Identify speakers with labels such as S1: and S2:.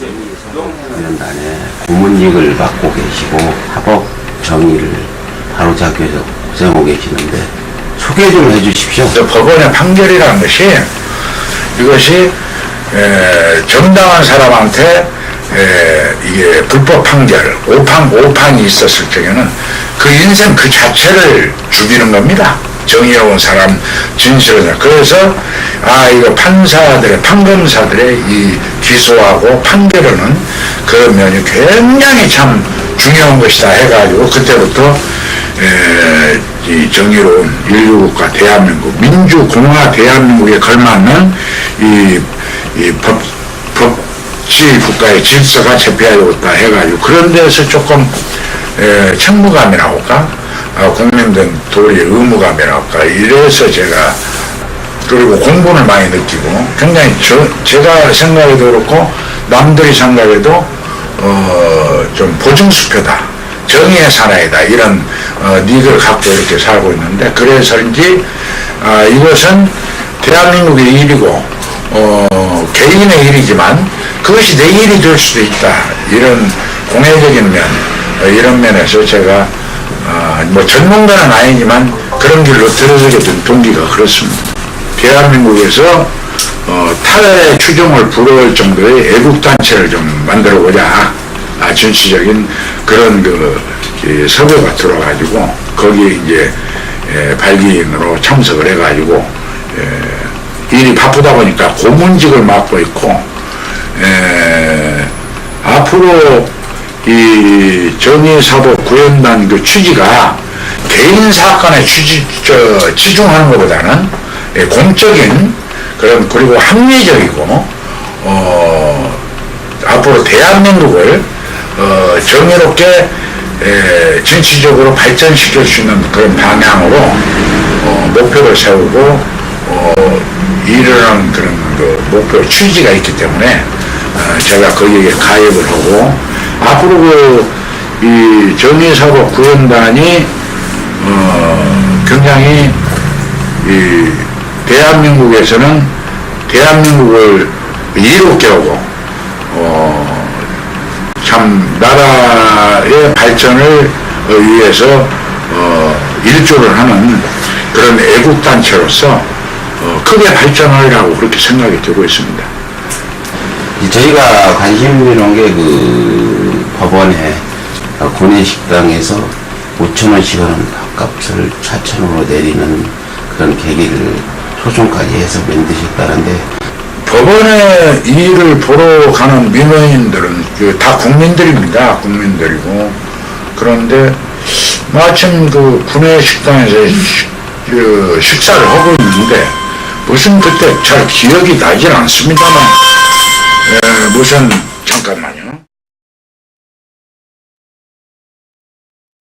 S1: 연단에 고문직을 맡고 계시고 합법 정의를 바로잡기 위해서 고생하고 계시는데 소개 좀 해주십시오.
S2: 법원의 판결이라는 것이 이것이 에, 정당한 사람한테 에, 이게 불법 판결, 오판, 오판이 있었을 적에는 그 인생 그 자체를 죽이는 겁니다. 정의로운 사람, 진실한. 그래서, 아, 이거 판사들의, 판검사들의 이 기소하고 판결은 그 면이 굉장히 참 중요한 것이다 해가지고 그때부터 에, 이 정의로운 인류국가 대한민국, 민주공화 대한민국에 걸맞는 이, 이 법, 법치 국가의 질서가 잡혀야겠다 해가지고 그런 데서 조금 에, 책무감이라고 할까? 어, 국민들 도리의 의무감이라고 할까? 이래서 제가 그리고 공분을 많이 느끼고 굉장히 저, 제가 생각해도 그렇고 남들이 생각해도 어, 좀 보증수표다. 정의의 사나이다. 이런 어, 닉을 갖고 이렇게 살고 있는데 그래서인지 아, 이것은 대한민국의 일이고 어, 개인의 일이지만 그것이 내 일이 될 수도 있다. 이런 공회적인 면 어, 이런 면에서 제가 아, 뭐 전문가는 아니지만 그런 길로 들어서게 된 동기가 그렇습니다. 대한민국에서 어, 탈의 추종을 불허할 정도의 애국단체를 좀 만들어보자. 아, 전시적인 그런 그, 그 섭외가 들어가지고 거기에 이제 에, 발기인으로 참석을 해가지고 에, 일이 바쁘다 보니까 고문직을 맡고 있고 에, 앞으로 이 정의사법 구현단 그 취지가 개인 사건에 취지, 저, 치중하는 것보다는 예, 공적인 그런 그리고 합리적이고 어, 앞으로 대한민국을 어, 정의롭게 에, 정치적으로 발전시킬 수 있는 그런 방향으로 어, 목표를 세우고 어, 일어나는 그런 그 목표 취지가 있기 때문에 어, 제가 거기에 가입을 하고 앞으로 그 이 정의사법 구현단이 어, 굉장히 이 대한민국에서는 대한민국을 이롭게 하고 어, 참 나라의 발전을 어, 위해서 어, 일조를 하는 그런 애국단체로서 어, 크게 발전하리라고 그렇게 생각이 되고 있습니다.
S1: 저희가 관심 있는 게 그 법원에 구내식당에서 5천 원씩 하는 밥값을 4천 원으로 내리는 그런 계기를 소송까지 해서 만드셨다는데
S2: 법원에 일을 보러 가는 민원인들은 그다 국민들입니다. 국민들이고. 그런데 마침 그 구내 식당에서 식, 그 식사를 하고 있는데 무슨 그때 잘 기억이 나질 않습니다만 에, 무슨 잠깐만요.